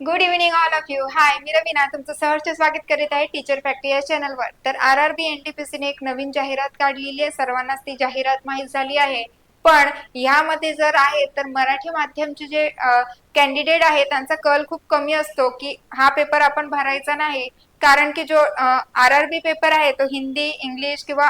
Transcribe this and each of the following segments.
Good evening all of you hi मी रवीना. तुमचं सहर्ष स्वागत करीत आहे टीचर फॅक्टरी या चॅनलवर तर R R B N T P सीने एक नवीन जाहिरात काढलेली आहे. सर्वांनाच ती जाहिरात माहीत झाली आहे. पण यामध्ये जर आहे तर मराठी माध्यमचे जे कॅन्डिडेट आहे त्यांचा कल खूप कमी असतो की हा पेपर आपण भरायचा नाही. कारण की जो आर आर बी पेपर आहे तो हिंदी इंग्लिश किंवा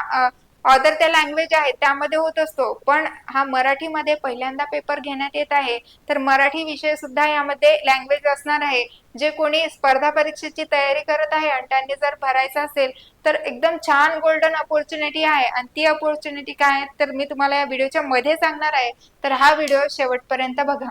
ऑदर त्या लँग्वेज आहेत त्यामध्ये होत असतो. पण हा मराठीमध्ये पहिल्यांदा पेपर घेण्यात येत आहे तर मराठी विषय सुद्धा यामध्ये लँग्वेज असणार आहे. जे कोणी स्पर्धा परीक्षेची तयारी करत आहे आणि त्यांनी जर भरायचं असेल तर एकदम छान गोल्डन अपॉर्च्युनिटी आहे. आणि ती अपॉर्च्युनिटी काय आहे तर मी तुम्हाला या व्हिडिओच्या मध्ये सांगणार आहे. तर हा व्हिडिओ शेवटपर्यंत बघा.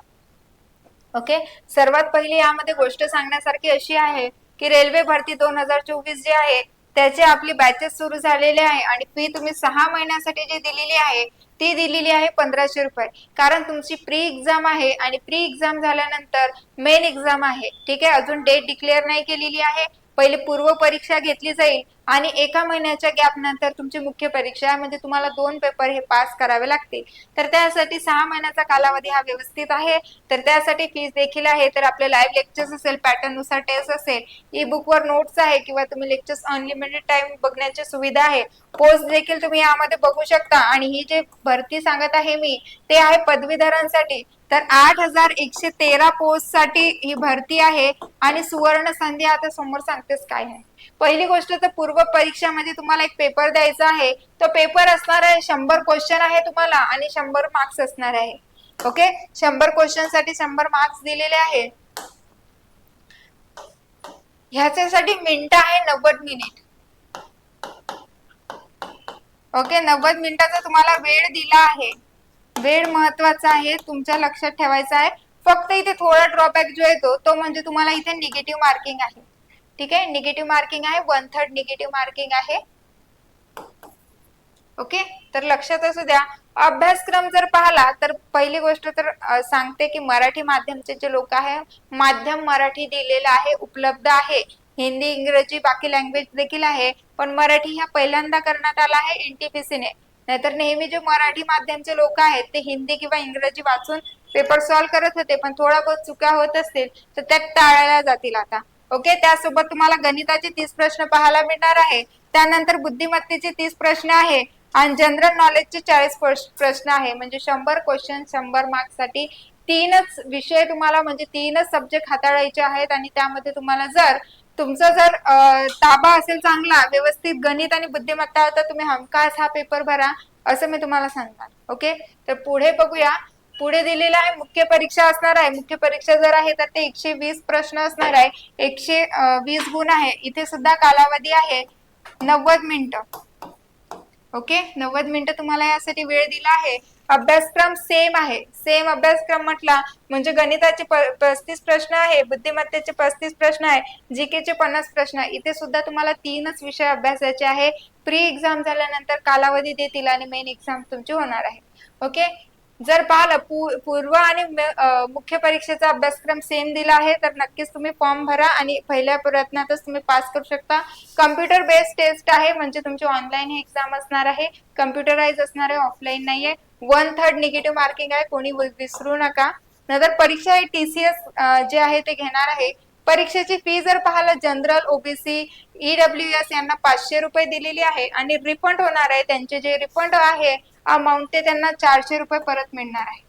ओके सर्वात पहिली यामध्ये गोष्ट सांगण्यासारखी अशी आहे की रेल्वे भरती दोन हजार चोवीस जी आहे त्याचे आपली बॅचेस सुरू झालेले आहे आणि फी तुम्ही सहा महिन्यासाठी जी दिलेली आहे ती दिलेली आहे पंधराशे रुपये. कारण तुमची प्री एक्झाम आहे आणि प्री एक्झाम झाल्यानंतर मेन एक्झाम आहे. ठीक आहे? अजून डेट डिक्लेअर नाही केलेली आहे. पहिले पूर्व परीक्षा घेतली जाईल आणि एका महिन्याच्या गॅप नंतर तुमची मुख्य परीक्षा म्हणजे तुम्हाला दोन पेपर हे पास करावे लागतील. तर त्यासाठी सहा महिन्याचा कालावधी हा व्यवस्थित आहे. तर त्यासाठी फीस देखील आहे तर आपले लाईव्ह लेक्चर्स असेल पॅटर्ननुसार टेस्ट असेल ई बुकवर नोट्स आहे किंवा तुम्ही लेक्चर्स अनलिमिटेड टाइम बघण्याची सुविधा आहे. पोस्ट देखील तुम्ही यामध्ये बघू शकता. आणि ही जे भरती सांगत आहे मी ते आहे पदवीधरांसाठी. तर आठ हजार एकशे तेरा पोस्टसाठी ही भरती आहे. आणि सुवर्ण संधी आता समोर सांगतेस काय आहे. पहिली गोष्ट तर पूर्व परीक्षा म्हणजे तुम्हाला एक पेपर द्यायचा आहे. तो पेपर असणार आहे शंभर क्वेश्चन आहे तुम्हाला आणि शंभर मार्क्स असणार आहे. ओके शंभर क्वेश्चनसाठी शंभर मार्क्स दिलेले आहे. ह्याच्यासाठी मिनिट आहे नव्वद मिनिट ओके नव्वद मिनिटाचा तुम्हाला वेळ दिला आहे. वेळ महत्त्वाचा आहे तुमच्या लक्षात ठेवायचा आहे. फक्त इथे थोडा ड्रॉबॅक जो येतो तो म्हणजे तुम्हाला इथे निगेटिव्ह मार्किंग आहे. ठीक आहे? निगेटिव्ह मार्किंग आहे वन थर्ड निगेटिव्ह मार्किंग आहे. ओके तर लक्षात असू द्या. अभ्यासक्रम जर पाहिला तर पहिली गोष्ट तर सांगते की मराठी माध्यमचे जे लोक आहे माध्यम मराठी दिलेलं आहे उपलब्ध आहे. हिंदी इंग्रजी बाकी लँग्वेज देखील आहे पण मराठी ह्या पहिल्यांदा करण्यात आला आहे एनटीपीसीने नाहीतर नेहमी जे मराठी माध्यमचे लोक आहेत ते हिंदी किंवा इंग्रजी वाचून पेपर सॉल्व्ह करत होते पण थोडा बहुत चुका होत असतील तर त्या टाळल्या जातील आता. ओके त्यासोबत तुम्हाला गणिताचे तीस प्रश्न पाहायला मिळणार आहे. त्यानंतर बुद्धिमत्तेचे तीस प्रश्न आहे आणि जनरल नॉलेजचे चाळीस प्रश्न आहे. म्हणजे शंभर क्वेश्चन शंभर मार्क्ससाठी तीनच विषय तुम्हाला म्हणजे तीनच सब्जेक्ट हाताळायचे आहेत आणि त्यामध्ये तुम्हाला जर तुमचा जर ताबा असेल चांगला व्यवस्थित गणित आणि बुद्धिमत्ता तर तुम्ही हमखास हा पेपर भरा असं मी तुम्हाला सांगणार ओके तर पुढे बघूया. पुढे दिलेला आहे मुख्य परीक्षा असणार आहे. मुख्य परीक्षा जर आहे तर ते एकशे वीस प्रश्न असणार आहे. एकशे वीस गुण आहे. इथे सुद्धा कालावधी आहे नव्वद मिनिटं. ओके? नव्वद मिनिटं तुम्हाला यासाठी वेळ दिला आहे. अभ्यासक्रम सेम आहे. सेम अभ्यासक्रम म्हटला म्हणजे गणिताचे पस्तीस प्रश्न आहे बुद्धिमत्तेचे पस्तीस प्रश्न आहे जीकेचे पन्नास प्रश्न आहे. इथे सुद्धा तुम्हाला तीनच विषय अभ्यासाचे आहे. प्री एक्झाम झाल्यानंतर कालावधी देतील आणि मेन एक्झाम तुमची होणार आहे. ओके? जर पाहिलं पूर्व आणि मुख्य परीक्षेचा अभ्यासक्रम सेम दिला आहे तर नक्कीच तुम्ही फॉर्म भरा आणि पहिल्या प्रयत्नातच तुम्ही पास करू शकता. कम्प्युटर बेस्ड टेस्ट आहे म्हणजे तुमची ऑनलाईन ही एक्झाम असणार आहे. कम्प्युटराइज असणार आहे ऑफलाईन नाहीये. वन थर्ड निगेटिव्ह मार्किंग आहे कोणी विसरू नका. नंतर परीक्षा टीसीएस जे आहे ते घेणार आहे. परीक्षेची फी जर पाहिलं जनरल ओबीसी ईडब्ल्यू एस यांना पाचशे रुपये दिलेली आहे आणि रिफंड होणार आहे. त्यांचे जे रिफंड आहे अमाऊंट ते त्यांना चारशे रुपये परत मिळणार आहे.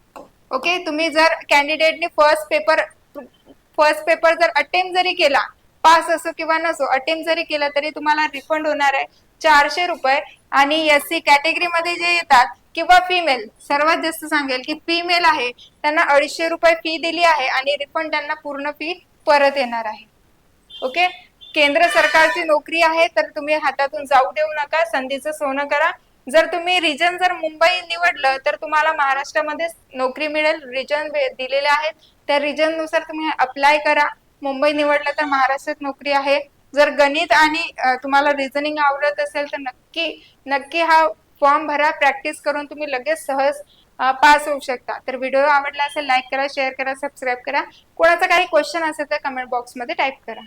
ओके तुम्ही जर कॅन्डिडेटने फर्स्ट पेपर फर्स्ट पेपर जर अटेम्प्ट जरी केला पास असो किंवा नसो अटेम्प्ट जरी केला तरी तुम्हाला रिफंड होणार आहे चारशे रुपये. आणि एस सी कॅटेगरीमध्ये जे येतात किंवा फिमेल सर्वात जास्त सांगेल की फिमेल आहे त्यांना अडीचशे रुपये फी दिली आहे आणि रिफंड त्यांना पूर्ण फी परत येणार आहे. ओके केंद्र सरकारची नोकरी आहे तर तुम्ही हातातून जाऊ देऊ नका संधीचं सोनं करा जर तुम्ही रिजन जर मुंबई निवडलं तर तुम्हाला महाराष्ट्रामध्ये नोकरी मिळेल. रिजन दिलेले आहेत. त्या रिजननुसार तुम्ही अप्लाय करा. मुंबई निवडलं तर महाराष्ट्रात नोकरी आहे. जर गणित आणि तुम्हाला रिझनिंग आवडत असेल तर नक्की नक्की हा फॉर्म भरा. प्रॅक्टिस करून तुम्ही लगेच सहज पास होऊ शकता. तर व्हिडिओ आवडला असेल लाईक करा शेअर करा सबस्क्राईब करा. कोणाचा काही क्वेश्चन असेल तर कमेंट बॉक्समध्ये टाईप करा.